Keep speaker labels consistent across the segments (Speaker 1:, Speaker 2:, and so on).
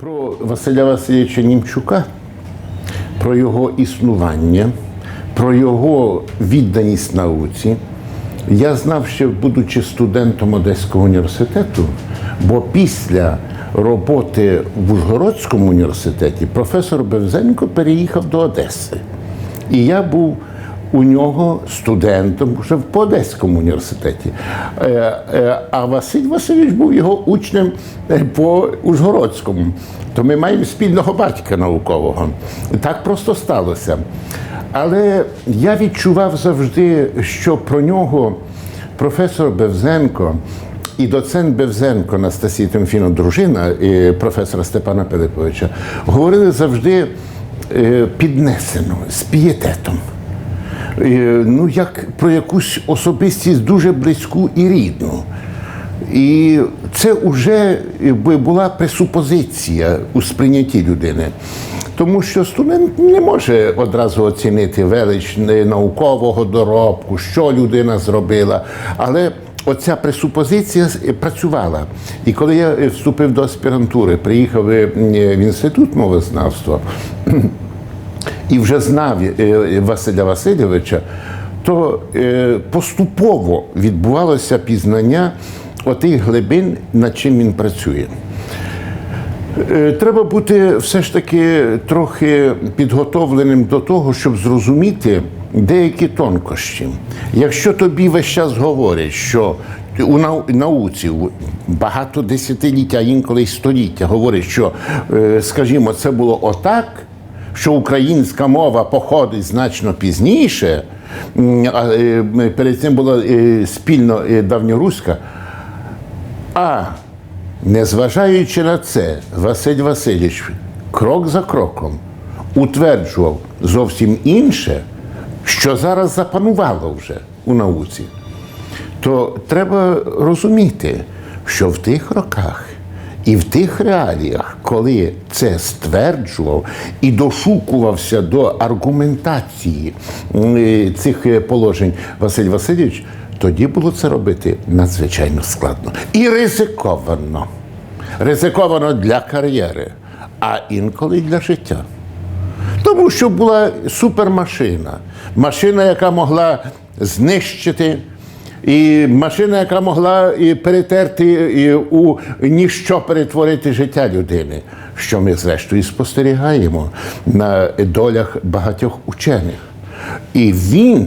Speaker 1: Про Василя Васильовича Німчука, про його існування, про його відданість науці. Я знав ще, будучи студентом Одеського університету, бо після роботи в Ужгородському університеті професор Бевзенко переїхав до Одеси. І я був у нього студентом вже в Одеському університеті. Е, е, А Василь Васильович був його учнем е, по Ужгородському. То ми маємо спільного батька наукового. Так просто сталося. Але я відчував завжди, що про нього професор Бевзенко і доцент Бевзенко Анастасія Тимофіна, дружина професора Степана Пилиповича, говорили завжди піднесено, з пієтетом. Е, Ну, як про якусь особистість дуже близьку і рідну. І це вже була пресупозиція у сприйнятті людини. Тому що студент не може одразу оцінити велич наукового доробку, що людина зробила. Але оця пресупозиція працювала. І коли я е, вступив до аспірантури, приїхав е, в інститут мовознавства і вже знав е, Василя Васильовича, то е, поступово відбувалося пізнання отих глибин, над чим він працює. Е, Треба бути все ж таки трохи підготовленим до того, щоб зрозуміти деякі тонкощі. Якщо тобі весь час говорять, що у науці багато десятиліття, а інколи століття говорять, що, е, скажімо, це було отак, що українська мова походить значно пізніше, е, перед цим була е, спільно е, давньоруська. А незважаючи на це, Василь Васильович крок за кроком утверджував зовсім інше, що зараз запанувало вже у науці. То треба розуміти, що в тих роках і в тих реаліях, коли це стверджував і дошукувався до аргументації е, цих е, положень Василь Васильович, тоді було це робити надзвичайно складно і ризиковано. Ризиковано для кар'єри, а інколи й для життя. Тому що була супермашина, машина, яка могла знищити, і машина, яка могла і перетерти і у ніщо перетворити життя людини, що ми зрештою спостерігаємо на долях багатьох учених. І він,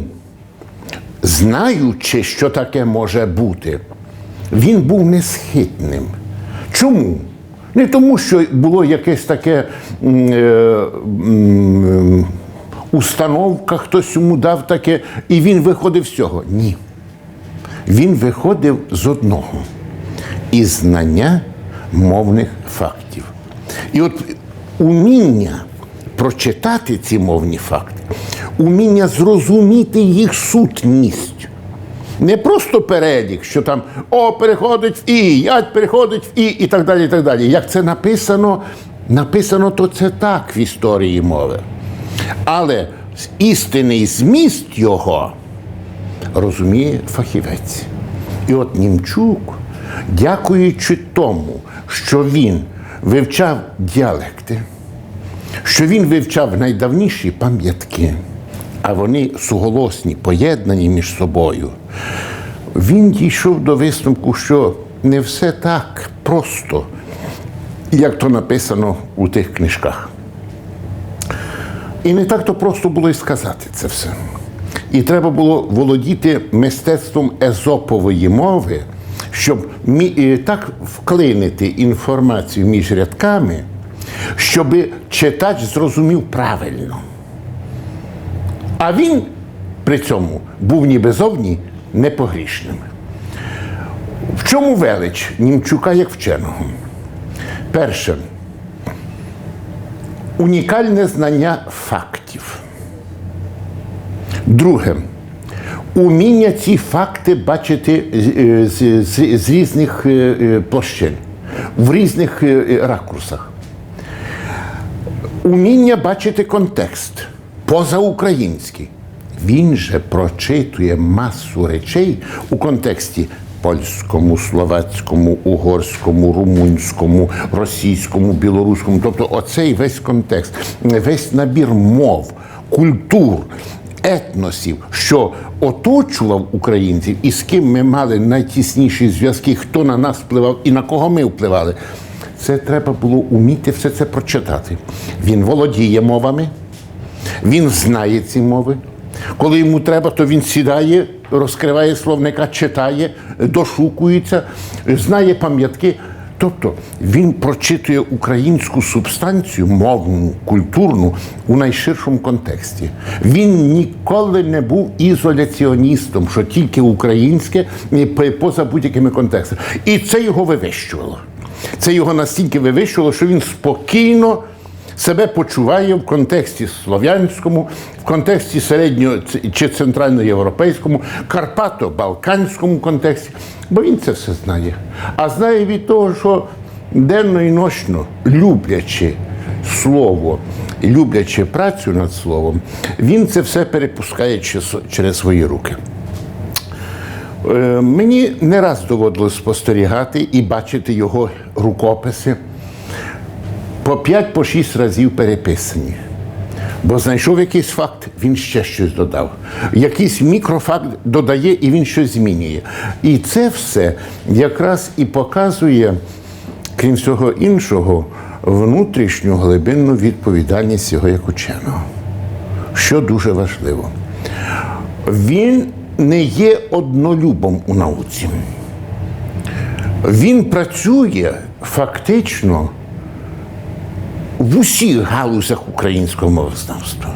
Speaker 1: знаючи, що таке може бути, він був несхитним. Чому? Не тому, що було якесь таке е, установка, хтось йому дав таке, і він виходив з цього. Ні. Він виходив з одного із знання мовних фактів. І от уміння прочитати ці мовні факти, уміння зрозуміти їх сутність. Не просто перелік, що там о, переходить в і, ять переходить в і, і так далі. і так далі. Як це написано, написано, то це так в історії мови. Але істинний зміст його розуміє фахівець. І от Німчук, дякуючи тому, що він вивчав діалекти, що він вивчав найдавніші пам'ятки, а вони суголосні, поєднані між собою, він дійшов до висновку, що не все так просто, як то написано у тих книжках. І не так то просто було і сказати це все. І треба було володіти мистецтвом езопової мови, щоб е, так вклинити інформацію між рядками, щоб читач зрозумів правильно. А він при цьому був ніби зовні непогрішним. В чому велич Німчука як вченого? Перше, унікальне знання фактів. Друге, уміння ці факти бачити з, з, з, з різних е, е, площин, в різних е, е, ракурсах. Уміння бачити контекст позаукраїнський. Він же прочитує масу речей у контексті польському, словацькому, угорському, румунському, російському, білоруському. Тобто оцей весь контекст, весь набір мов, культур. Етносів, що оточував українців, і з ким ми мали найтісніші зв'язки, хто на нас впливав і на кого ми впливали, це треба було уміти все це прочитати. Він володіє мовами, він знає ці мови. Коли йому треба, то він сідає, розкриває словника, читає, дошукується, знає пам'ятки. Тобто він прочитує українську субстанцію, мовну, культурну у найширшому контексті. Він ніколи не був ізоляціоністом, що тільки українське поза будь-якими контекстами. І це його вивищувало. Це його настільки вивищувало, що він спокійно себе почуває в контексті слов'янському, в контексті середньо чи центральноєвропейському, карпато-балканському контексті, бо він це все знає. А знає від того, що денно і ночно, люблячи слово, люблячи працю над словом, він це все перепускає через свої руки. Е, Мені не раз доводилось спостерігати і бачити його рукописи по 5 по 6 разів переписані. Бо знайшов якийсь факт, він ще щось додав. Якийсь мікрофакт додає і він щось змінює. І це все якраз і показує, крім всього іншого, внутрішню глибинну відповідальність його як ученого, що дуже важливо. Він не є однолюбом у науці. Він працює фактично в усіх галузях українського мовознавства.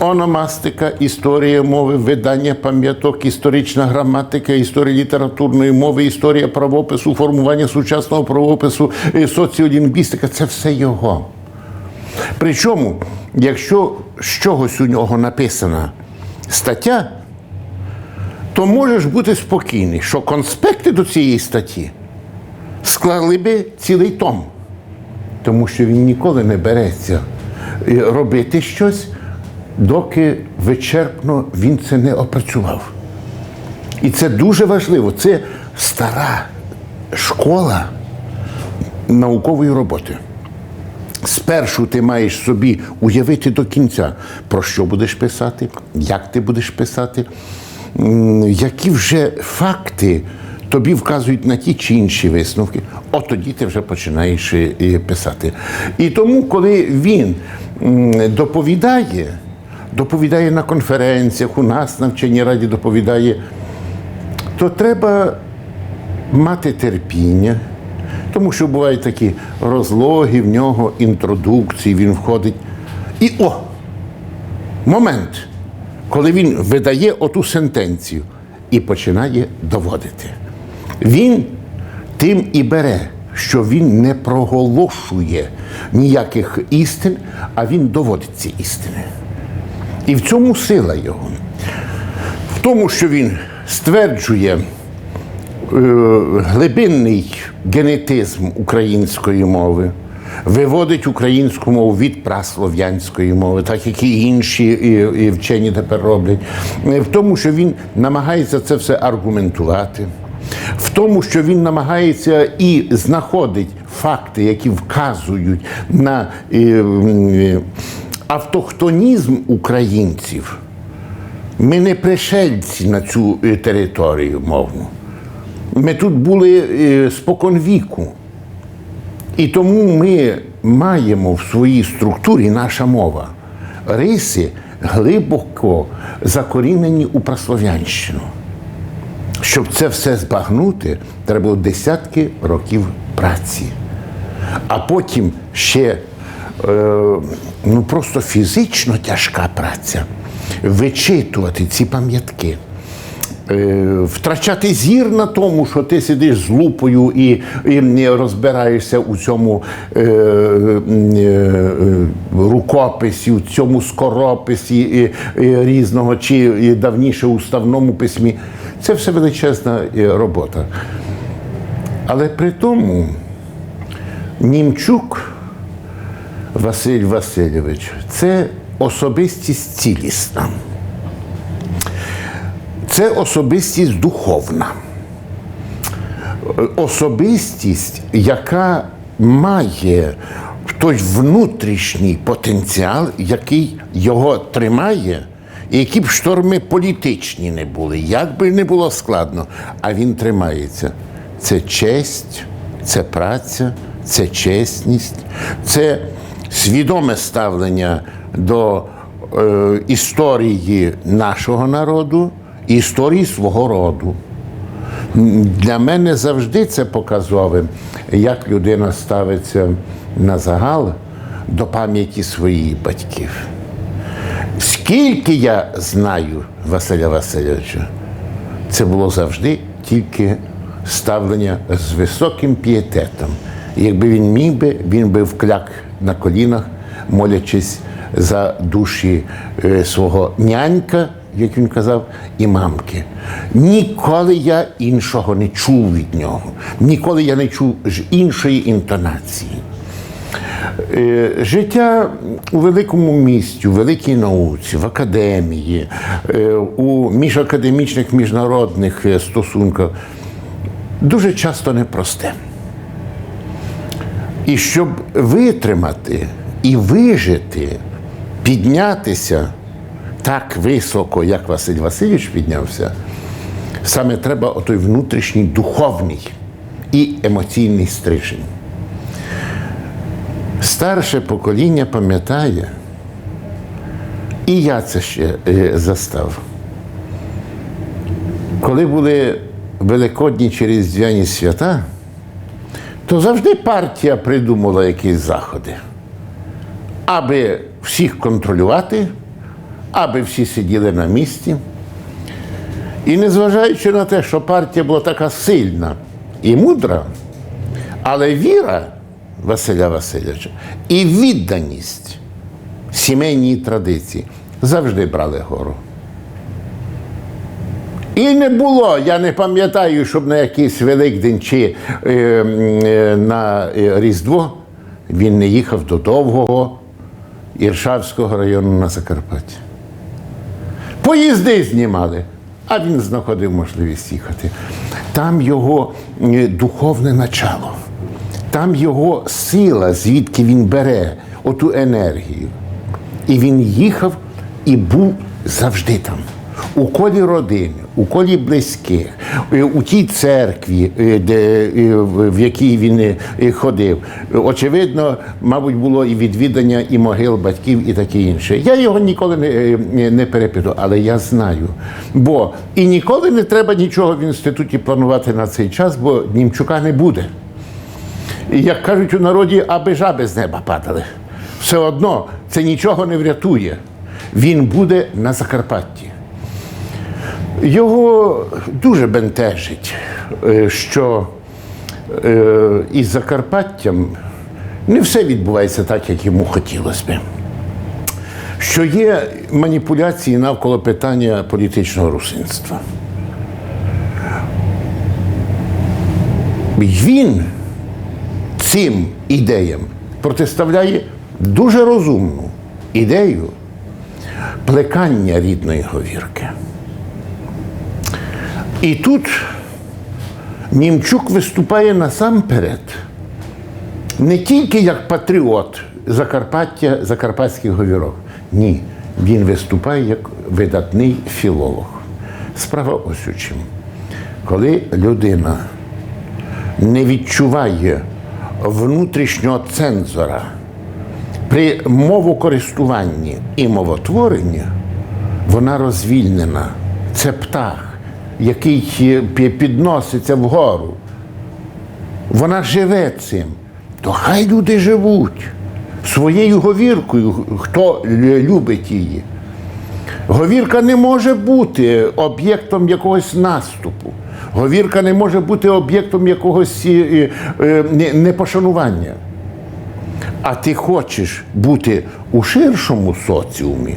Speaker 1: Ономастика, історія мови, видання пам'яток, історична граматика, історія літературної мови, історія правопису, формування сучасного правопису, соціолінгвістика це все його. Причому, якщо з чогось у нього написана стаття, то можеш бути спокійний, що конспекти до цієї статті склали би цілий том тому що він ніколи не береться робити щось, доки вичерпно він це не опрацював. І це дуже важливо. Це стара школа наукової роботи. Спершу ти маєш собі уявити до кінця, про що будеш писати, як ти будеш писати, які вже факти тобі вказують на ті чи інші висновки, от тоді ти вже починаєш писати. І тому, коли він доповідає, доповідає на конференціях, у нас на вченій раді доповідає, то треба мати терпіння. Тому що бувають такі розлоги в нього, інтродукції, він входить. І о! Момент, коли він видає оту сентенцію і починає доводити. Він тим і бере, що він не проголошує ніяких істин, а він доводить ці істини. І в цьому сила його. В тому, що він стверджує е, глибинний генетизм української мови. Виводить українську мову від праслов'янської мови, так як і інші і, і вчені тепер роблять, в тому, що він намагається це все аргументувати в тому, що він намагається і знаходить факти, які вказують на е, автохтонізм українців. Ми не пришельці на цю е, територію мовну. Ми тут були е, споконвіку. І тому ми маємо в своїй структурі наша мова риси глибоко закорінені у праслов'янщину. Щоб це все збагнути, треба було десятки років праці. А потім ще е, ну просто фізично тяжка праця. Вичитувати ці пам'ятки, е, втрачати зір на тому, що ти сидиш з лупою і і розбираєшся у цьому е, е, рукописі, у цьому скорописі і, і різного чи і давніше уставному письмі. Це все величезна е, робота. Але при тому Німчук Василь Васильович це особистість цілісна. Це особистість духовна. особистість, яка має той внутрішній потенціал, який його тримає, які б шторми політичні не були, як би не було складно, а він тримається. Це честь, це праця, це чесність, це свідоме ставлення до е, історії нашого народу і історії свого роду. Для мене завжди це показовим, як людина ставиться на загал до пам'яті своїх батьків. Скільки я знаю Василя Васильовича, це було завжди тільки ставлення з високим пієтетом. Якби він міг би, він би вкляк на колінах, молячись за душі е, свого нянька, як він казав, і мамки. Ніколи я іншого не чув від нього. Ніколи я не чув іншої інтонації. Е, Життя у великому місті, у великій науці, в академії, е, у міжакадемічних міжнародних е, стосунках дуже часто непросте. І щоб витримати і вижити, піднятися так високо, як Василь Васильович піднявся, саме треба отой внутрішній духовний і емоційний стрижень. Старше покоління пам'ятає, і я це ще е, застав. Коли були великодні чи різдвяні свята, то завжди партія придумала якісь заходи, аби всіх контролювати, аби всі сиділи на місці. І незважаючи на те, що партія була така сильна і мудра, але віра Василя Васильовича і відданість сімейній традиції завжди брали гору. І не було, я не пам'ятаю, щоб на якийсь Великдень чи е, е, на е, Різдво він не їхав до довгого Іршавського району на Закарпаття. Поїзди знімали, а він знаходив можливість їхати. Там його е, духовне начало, там його сила, звідки він бере оту енергію. І він їхав і був завжди там. У колі родини, у колі близьких, е, у тій церкві, е, де, е, в якій він ходив. Очевидно, мабуть, було і відвідання і могил батьків, і таке інше. Я його ніколи не, не перепитував, але я знаю. Бо і ніколи не треба нічого в інституті планувати на цей час, бо Німчука не буде. І, Як кажуть у народі, аби жаби з неба падали. Все одно це нічого не врятує. Він буде на Закарпатті. Його дуже бентежить, е, що е, із Закарпаттям не все відбувається так, як йому хотілося би. Що є маніпуляції навколо питання політичного русинства. Він цим ідеям протиставляє дуже розумну ідею плекання рідної говірки. І тут Німчук виступає насамперед не тільки як патріот Закарпаття, закарпатських говірок. Ні, він виступає як видатний філолог. Справа ось у чим. Коли людина не відчуває внутрішнього цензора при мовокористуванні і мовотворенні, вона розвільнена. Це птах, який підноситься вгору. Вона живе цим. То хай люди живуть своєю говіркою, хто любить її. Говірка не може бути об'єктом якогось наступу. Говірка не може бути об'єктом якогось е, е, не- непошанування. А ти хочеш бути у ширшому соціумі,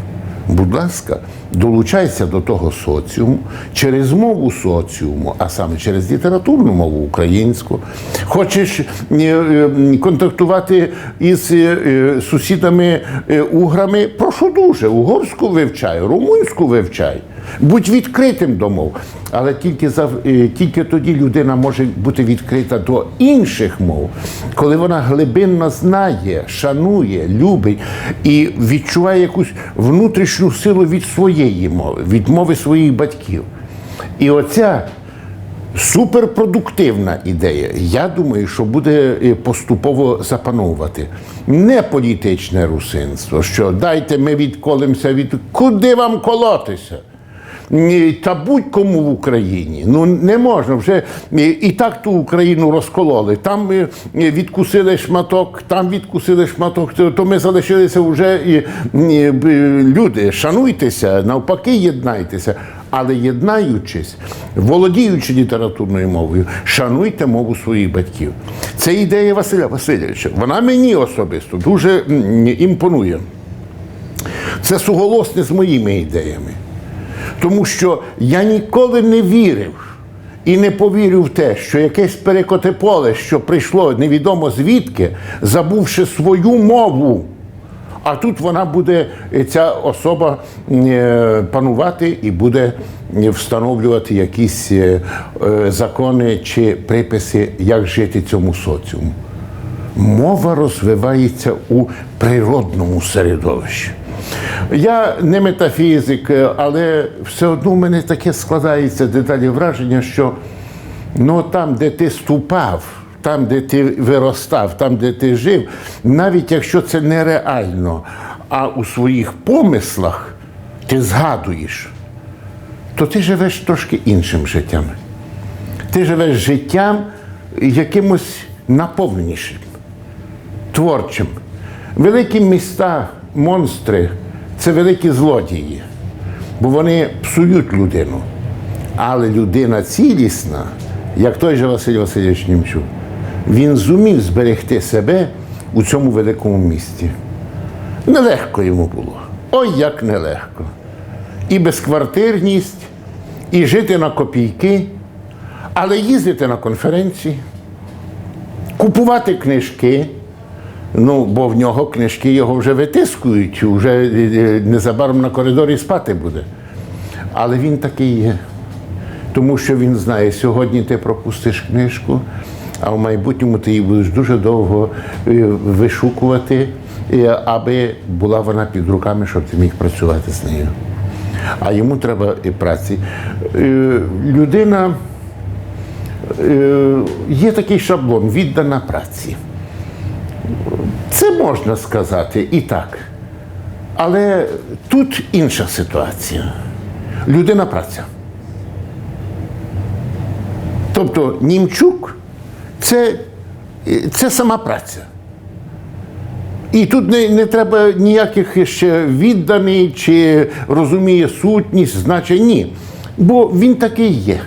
Speaker 1: будь ласка, долучайся до того соціуму через мову соціуму, а саме через літературну мову українську. Хочеш е, е, контактувати із е, е, сусідами е, уграми, прошу дуже, угорську вивчай, румунську вивчай. Будь відкритим до мов. Але тільки, е, тільки тоді людина може бути відкрита до інших мов, коли вона глибинно знає, шанує, любить і відчуває якусь внутрішню силу від своєї мови, від мови своїх батьків. І оця суперпродуктивна ідея. Я думаю, що буде е, поступово запановувати. Не політичне русинство, що дайте ми відколимося від куди вам колотися? Та будь-кому в Україні. Ну не можна вже і, і так ту Україну розкололи. Там е, відкусили шматок, там відкусили шматок, то, ми залишилися вже люди. Шануйтеся, навпаки, єднайтеся. Але єднаючись, володіючи літературною мовою, шануйте мову своїх батьків. Це ідея Василя Васильовича. Вона мені особисто дуже імпонує. Це суголосне з моїми ідеями. Тому що я ніколи не вірив і не повірю в те, що якесь перекоте поле, що прийшло невідомо звідки, забувши свою мову. А тут вона буде, е, ця особа е, панувати і буде е, встановлювати якісь закони чи приписи, як жити цьому соціуму. Мова розвивається у природному середовищі. Я не метафізик, е, але все одно в мене таке складається деталі враження, що ну, там, де ти ступав, там, де ти виростав, там, де ти жив, навіть якщо це нереально, а у своїх помислах ти згадуєш, то ти живеш трошки іншим життям. Ти живеш життям якимось наповненішим творчим. Великі міста, монстри це великі злодії, бо вони псують людину. Але людина цілісна, як той же Василь Васильович Німчук, він зумів зберегти себе у цьому великому місті. Нелегко йому було. Ой, як нелегко. І безквартирність, і жити на копійки, але їздити на конференції, купувати книжки. Ну, бо в нього книжки його вже витискують, вже е, незабаром на коридорі спати буде. Але він такий є. Тому що він знає, сьогодні ти пропустиш книжку, а в майбутньому ти її будеш дуже довго е, вишукувати, е, аби була вона під руками, щоб ти міг працювати з нею. А йому треба і праці. Е, Людина е, є такий шаблон віддана праці. Це можна сказати і так. Але тут інша ситуація. Людина праця. Тобто Німчук це, це сама праця. І тут не, не треба ніяких ще відданий чи розуміє сутність, значить ні. Бо він такий є.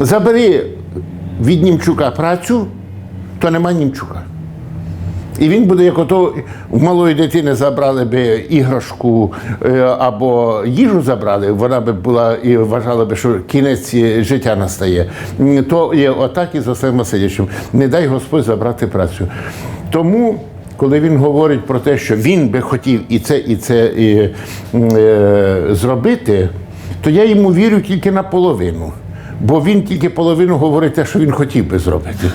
Speaker 1: Забери від Німчука працю, то нема Німчука. І він буде, як ото в малої дитини забрали би іграшку е, або їжу забрали, вона би була і вважала би, що кінець е, життя настає. То є отак і з Василем Васильовичем. Не дай Господь забрати працю. Тому, коли він говорить про те, що він би хотів і це, і це і, е, зробити, то я йому вірю тільки наполовину. Бо він тільки половину говорить те, що він хотів би зробити.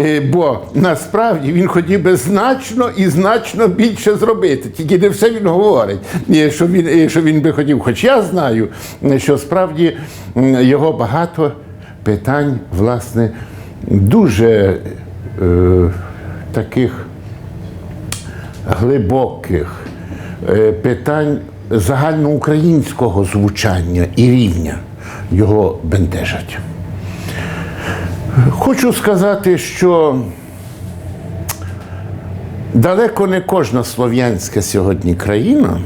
Speaker 1: Е, Бо насправді він хотів би значно і значно більше зробити. Тільки не все він говорить, е, що він, е, що він би хотів. Хоч я знаю, що справді його багато питань, власне, дуже е, таких глибоких е, питань загальноукраїнського звучання і рівня його бентежать. Хочу сказати, що далеко не кожна слов'янська сьогодні країна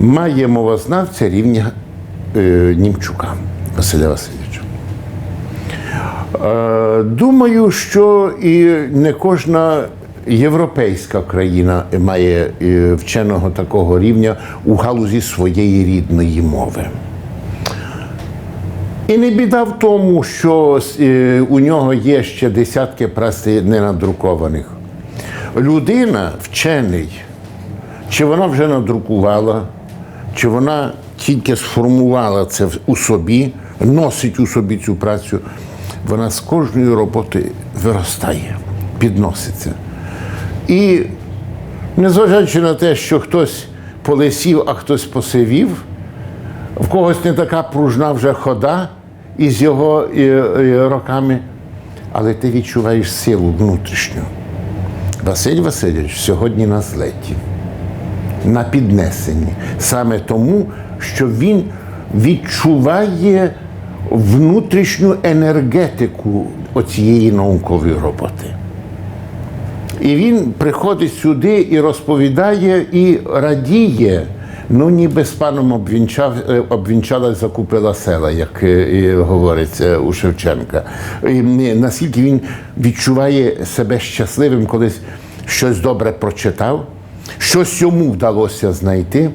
Speaker 1: має мовознавця рівня е, Німчука Василя Васильовича. Е, думаю, що і не кожна європейська країна має е, вченого такого рівня у галузі своєї рідної мови. І не біда в тому, що е, у нього є ще десятки праць ненадрукованих. Людина, вчений, чи вона вже надрукувала, чи вона тільки сформувала це у собі, носить у собі цю працю, вона з кожної роботи виростає, підноситься. І незважаючи на те, що хтось полисів, а хтось посивів, в когось не така пружна вже хода із його е, е, роками, але ти відчуваєш силу внутрішню. Василь Васильович сьогодні на злеті, на піднесенні. Саме тому, що він відчуває внутрішню енергетику оцієї наукової роботи. І він приходить сюди і розповідає, і радіє. Ну, ніби з паном обвінчав, е, обвінчалась, закупила села, як е, і говориться у Шевченка. І наскільки він відчуває себе щасливим, коли щось добре прочитав, щось йому вдалося знайти.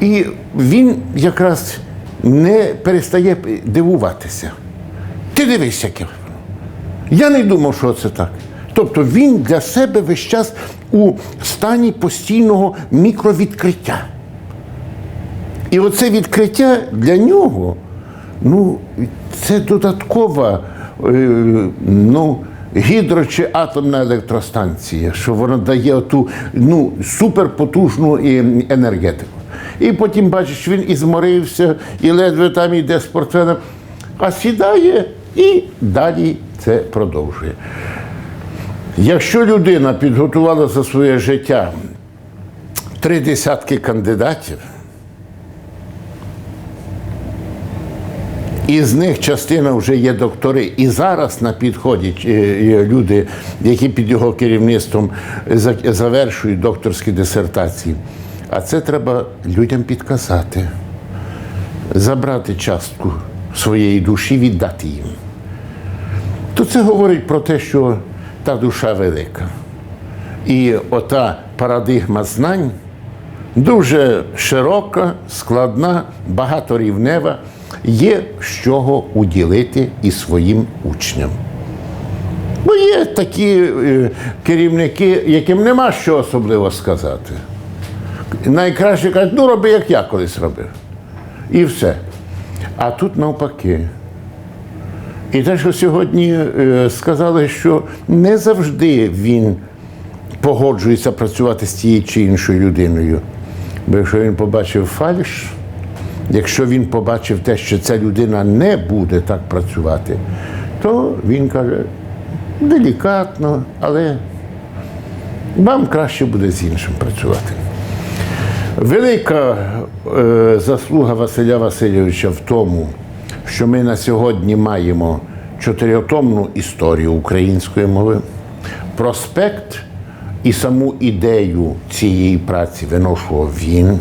Speaker 1: І він якраз не перестає дивуватися. Ти дивись, яке. Я не думав, що це так. Тобто він для себе весь час у стані постійного мікровідкриття. І оце відкриття для нього, ну, це додаткова е, ну, гідро чи атомна електростанція, що вона дає оту ну, суперпотужну енергетику. І потім бачиш, він і зморився, і ледве там йде з портфелем, а сідає і далі це продовжує. Якщо людина підготувала за своє життя три десятки кандидатів, із них частина вже є доктори, і зараз на підході е, люди, які під його керівництвом завершують докторські дисертації. А це треба людям підказати, забрати частку своєї душі, віддати їм то це говорить про те, що та душа велика. І ота парадигма знань дуже широка, складна, багаторівнева, є з чого уділити і своїм учням. Бо є такі е, керівники, яким нема що особливо сказати. Найкраще кажуть, ну роби, як я колись робив. І все. А тут навпаки. І те, що сьогодні е, сказали, що не завжди він погоджується працювати з тією чи іншою людиною. Бо якщо він побачив фальш, якщо він побачив те, що ця людина не буде так працювати, то він каже делікатно, але вам краще буде з іншим працювати. Велика е, заслуга Василя Васильовича в тому, що ми на сьогодні маємо чотирьохтомну історію української мови, проспект і саму ідею цієї праці виношував він.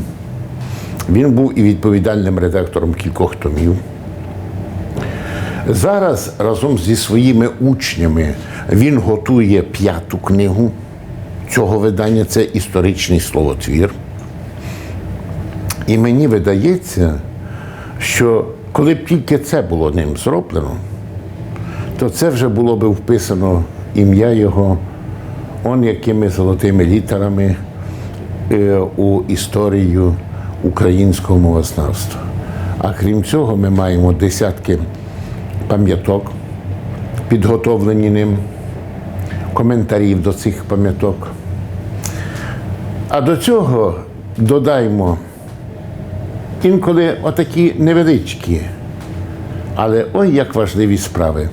Speaker 1: Він був і відповідальним редактором кількох томів. Зараз разом зі своїми учнями він готує п'яту книгу цього видання це історичний словотвір. І мені видається, що коли б тільки це було ним зроблено, то це вже було б вписано ім'я його, он якими золотими літерами е, у історію українського мовознавства. А крім цього, ми маємо десятки пам'яток, підготовлені ним, коментарів до цих пам'яток. А до цього додаймо інколи отакі невеличкі, але ой як важливі справи.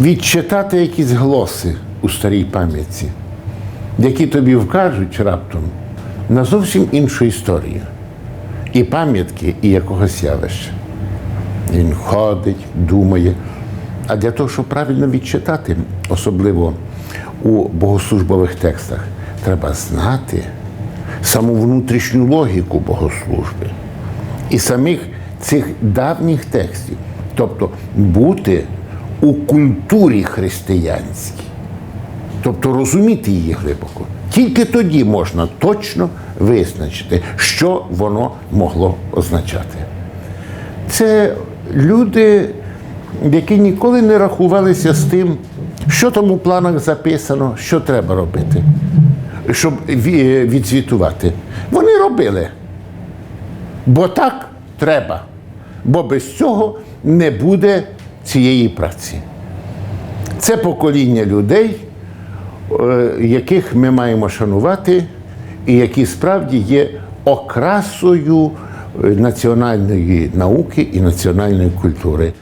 Speaker 1: Відчитати якісь глоси у старій пам'ятці, які тобі вкажуть раптом на зовсім іншу історію. І пам'ятки, і якогось явища. Він ходить, думає. А для того, щоб правильно відчитати, особливо у богослужбових текстах, треба знати саму внутрішню логіку богослужби і самих цих давніх текстів, тобто бути у культурі християнській, тобто розуміти її глибоко. Тільки тоді можна точно визначити, що воно могло означати. Це люди, які ніколи не рахувалися з тим, що там у планах записано, що треба робити. щоб ві- відзвітувати. Вони робили. Бо так треба. Бо без цього не буде цієї праці. Це покоління людей, е, яких ми маємо шанувати, і які справді є окрасою е, національної науки і національної культури.